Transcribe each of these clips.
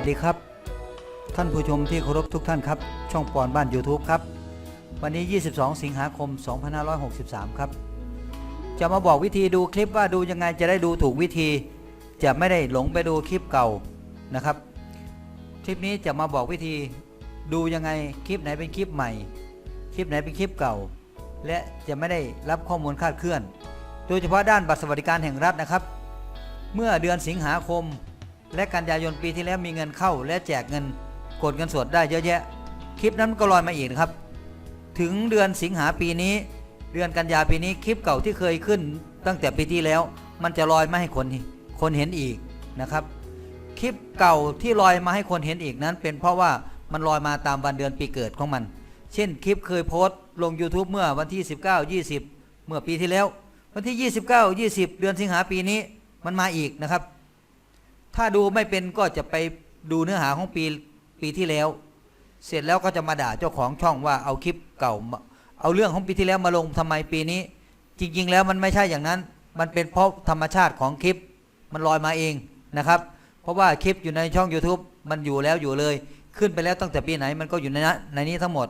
วัสดีครับ ท่านผู้ชมที่เคารพทุกท่านครับ ช่องปอนบ้าน YouTube ครับ วันนี้ 22 สิงหาคม 2563 ครับ จะมาบอกวิธีดูคลิปว่าดูยังไงจะได้ดูถูกวิธี จะไม่ได้หลงไปดูคลิปเก่านะครับ คลิปนี้จะมาบอกวิธีดูยังไงคลิปไหนเป็นคลิปใหม่ คลิปไหนเป็นคลิปเก่า และจะไม่ได้รับข้อมูลคาดเคลื่อน โดยเฉพาะด้านบัตรสวัสดิการแห่งรัฐนะครับ เมื่อเดือนสิงหาคม และกันยายนปีที่แล้วมีเงินเข้า และแจกเงินกดเงินสดได้เยอะแยะ คลิปนั้นก็ลอยมาอีกครับ ถึงเดือนสิงหาปีนี้ เดือนกันยาปีนี้คลิปเก่าที่เคยขึ้น ตั้งแต่ปีที่แล้ว มันจะลอยมาให้คนคนเห็นอีกนะครับ คลิปเก่าที่ลอยมาให้คนเห็นอีกนั้น เป็นเพราะว่ามันลอยมาตามวันเดือนปีเกิดของมัน เช่นคลิปเคยโพสต์ลง YouTube เมื่อวันที่ 19 20 เมื่อปีที่แล้ว วันที่ 29 20 เดือนสิงหาปีนี้มันมาอีกนะครับ ถ้าดูไม่เป็นก็จะไปดูเนื้อหาของปีปีที่แล้ว เสร็จแล้วก็จะมาด่าเจ้าของช่องว่าเอาคลิปเก่า เอาเรื่องของปีที่แล้วมาลงทำไมปีนี้ จริง ๆ แล้วมันไม่ใช่อย่างนั้น มันเป็นเพราะธรรมชาติของคลิปมันลอยมาเองนะครับ เพราะว่าคลิปอยู่ในช่อง YouTube มันอยู่แล้วอยู่เลย ขึ้นไปแล้วตั้งแต่ปีไหนมันก็อยู่ในนั้นในนี้ทั้งหมด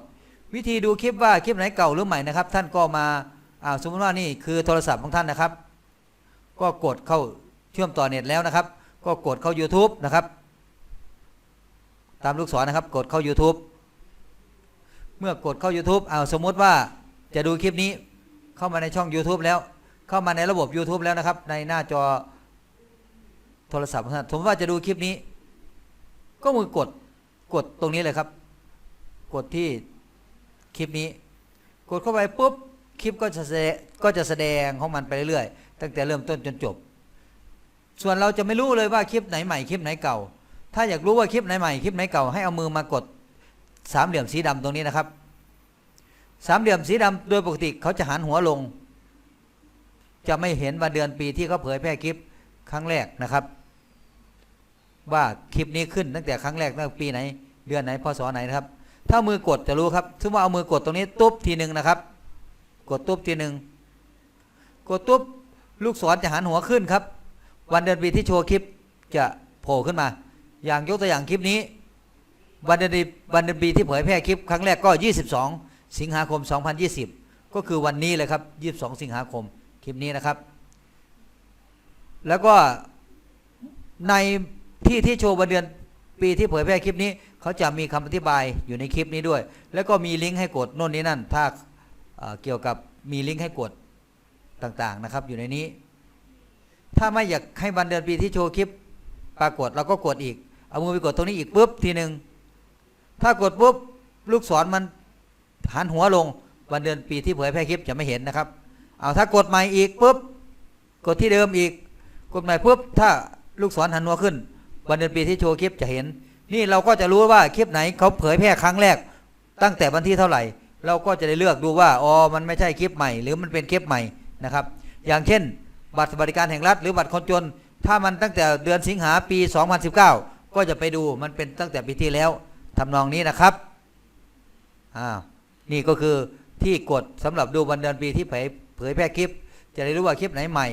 วิธีดูคลิปว่าคลิปไหนเก่าหรือใหม่นะครับ ท่านก็มาอ่าสมมติว่านี่คือโทรศัพท์ของท่านนะครับ ก็กดเข้าเชื่อมต่อเน็ตแล้วนะครับ ก็กดเข้า YouTube นะครับ ตามลูกศรนะครับ กดเข้า YouTube เมื่อกดเข้า YouTube เอาสมมติว่าจะดูคลิปนี้เข้ามาในช่อง YouTube แล้ว เข้ามาในระบบ YouTube แล้วนะครับ ในหน้าจอโทรศัพท์ของท่านสมมติว่าจะดูคลิปนี้ ก็มือกดกดตรงนี้เลยครับ กดที่คลิปนี้ กดเข้าไปปุ๊บคลิปก็จะแสดงก็จะแสดงของมันไปเรื่อยๆตั้งแต่เริ่มต้นจนจบ ส่วนเราจะไม่รู้เลยว่าคลิปไหนใหม่คลิปไหนเก่า ถ้าอยากรู้ว่าคลิปไหนใหม่คลิปไหนเก่าให้เอามือมากดสามเหลี่ยมสีดำตรงนี้นะครับ สามเหลี่ยมสีดำโดยปกติเขาจะหันหัวลง จะไม่เห็นวันเดือนปีที่เขาเผยแพร่คลิปครั้งแรกนะครับ ว่าคลิปนี้ขึ้นตั้งแต่ครั้งแรกตั้งแต่ปีไหน เดือนไหนพศไหนนะครับ ถ้ามือกดจะรู้ครับซึ่งว่าเอามือกดตรงนี้ตุ๊บทีหนึ่งนะครับ กดตุ๊บทีหนึ่งกดตุ๊บลูกศรจะหันหัวขึ้นครับ วันเดือนปีที่โชว์คลิปจะโผล่ขึ้นมา อย่างยกตัวอย่างคลิปนี้ วันเดือนปีวันเดือนปีที่เผยแพร่คลิปครั้งแรกก็ 22 สิงหาคม 2020 ก็คือวันนี้เลยครับ 22 สิงหาคมคลิปนี้นะครับ แล้วก็ในที่ที่โชว์วันเดือนปีที่เผยแพร่คลิปนี้เขาจะมีคำอธิบายอยู่ในคลิปนี้ด้วย แล้วก็มีลิงก์ให้กดโน่นนี้นั่น ถ้าเอ่อเกี่ยวกับมีลิงก์ให้กดต่างๆนะครับอยู่ในนี้ ถ้าไม่อยากให้วันเดือนปีที่โชว์คลิปปรากฏเราก็กดอีก เอามือไปกดตรงนี้อีกปุ๊บทีหนึ่งถ้ากดปุ๊บลูกศรมันหันหัวลงวันเดือนปีที่เผยแพร่คลิปจะไม่เห็นนะครับ เอาถ้ากดใหม่อีกปุ๊บกดที่เดิมอีก กดใหม่ปุ๊บถ้าลูกศรหันหัวขึ้น วันเดือนปีที่โชว์คลิปจะเห็น นี่เราก็จะรู้ว่าคลิปไหนเขาเผยแพร่ครั้งแรก ตั้งแต่วันที่เท่าไหร่ เราก็จะได้เลือกดูว่าอ๋อมันไม่ใช่คลิปใหม่ หรือมันเป็นคลิปใหม่นะครับ อย่างเช่น บัตรสวัสดิการแห่งรัฐหรือบัตรคนจน ถ้ามันตั้งแต่เดือนสิงหาปี 2019 ก็จะไปดูมันเป็นตั้งแต่ปีที่แล้วทำนองนี้นะครับอ้าวนี่ก็คือที่กดสำหรับดูวันเดือนปีที่เผยเผยแพร่คลิป จะได้รู้ว่าคลิปไหนใหม่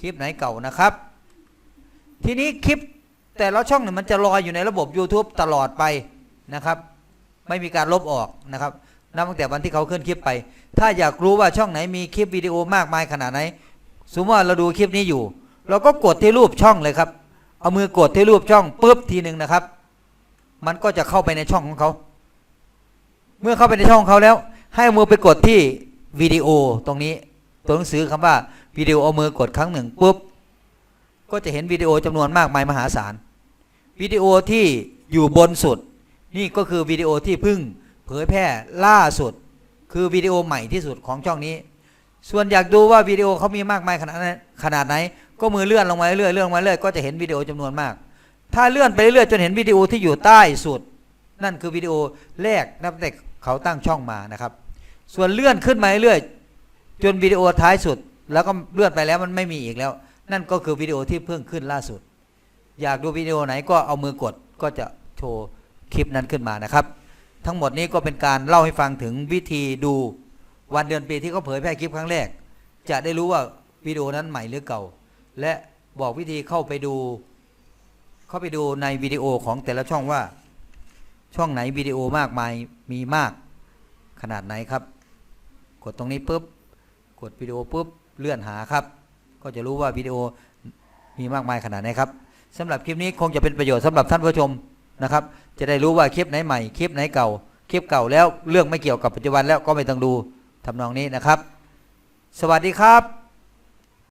คลิปไหนเก่านะครับ ทีนี้คลิปแต่ละช่องเนี่ยมันจะลอยอยู่ในระบบ YouTube ตลอดไปนะครับ ไม่มีการลบออกนะครับนับตั้งแต่วันที่เขาขึ้นคลิปไป ถ้าอยากรู้ว่าช่องไหนมีคลิปวิดีโอมากมายขนาดไหน สมมติว่าเราดูคลิปนี้อยู่ เราก็กดที่รูปช่องเลยครับ เอามือกดที่รูปช่องปุ๊บทีหนึ่งนะครับ มันก็จะเข้าไปในช่องของเขา เมื่อเข้าไปในช่องของเขาแล้ว ให้เอามือไปกดที่วิดีโอตรงนี้ ตัวหนังสือคำว่าวิดีโอเอามือกดครั้งหนึ่งปุ๊บก็จะเห็นวิดีโอจำนวนมากมายมหาศาลวิดีโอที่อยู่บนสุด นี่ก็คือวิดีโอที่เพึ่งเผยแพร่ล่าสุด คือวิดีโอใหม่ที่สุดของช่องนี้ ส่วนอยากดูว่าวิดีโอเขามีมากมายขนาดไหนขนาดไหน ก็มือเลื่อนลงมาเรื่อยๆเลื่อนลงมาเรื่อยก็จะเห็นวิดีโอจำนวนมาก ถ้าเลื่อนไปเรื่อยๆจนเห็นวิดีโอที่อยู่ใต้สุด นั่นคือวิดีโอแรกนับแต่เขาตั้งช่องมานะครับ ส่วนเลื่อนขึ้นมาเรื่อยๆจนวิดีโอท้ายสุด แล้วก็เลื่อนไปแล้วมันไม่มีอีกแล้ว นั่นก็คือวิดีโอที่เพิ่งขึ้นล่าสุด อยากดูวิดีโอไหนก็เอามือกดก็จะโชว์คลิปนั้นขึ้นมานะครับ ทั้งหมดนี้ก็เป็นการเล่าให้ฟังถึงวิธีดู วันเดือนปีที่เขาเผยแพร่คลิปครั้งแรก จะได้รู้ว่าวิดีโอนั้นใหม่หรือเก่า และบอกวิธีเข้าไปดู เข้าไปดูในวิดีโอของแต่ละช่องว่า ช่องไหนวิดีโอมากมายมีมากขนาดไหนครับ กดตรงนี้ปุ๊บกดวิดีโอปุ๊บเลื่อนหาครับ ก็จะรู้ว่าวิดีโอมีมากมายขนาดไหนครับสำหรับคลิปนี้คงจะเป็นประโยชน์สำหรับท่านผู้ชมนะครับ จะได้รู้ว่าคลิปไหนใหม่คลิปไหนเก่าคลิปเก่าแล้วเรื่องไม่เกี่ยวกับปัจจุบันแล้วก็ไม่ต้องดู ทำนองนี้นะครับ สวัสดีครับ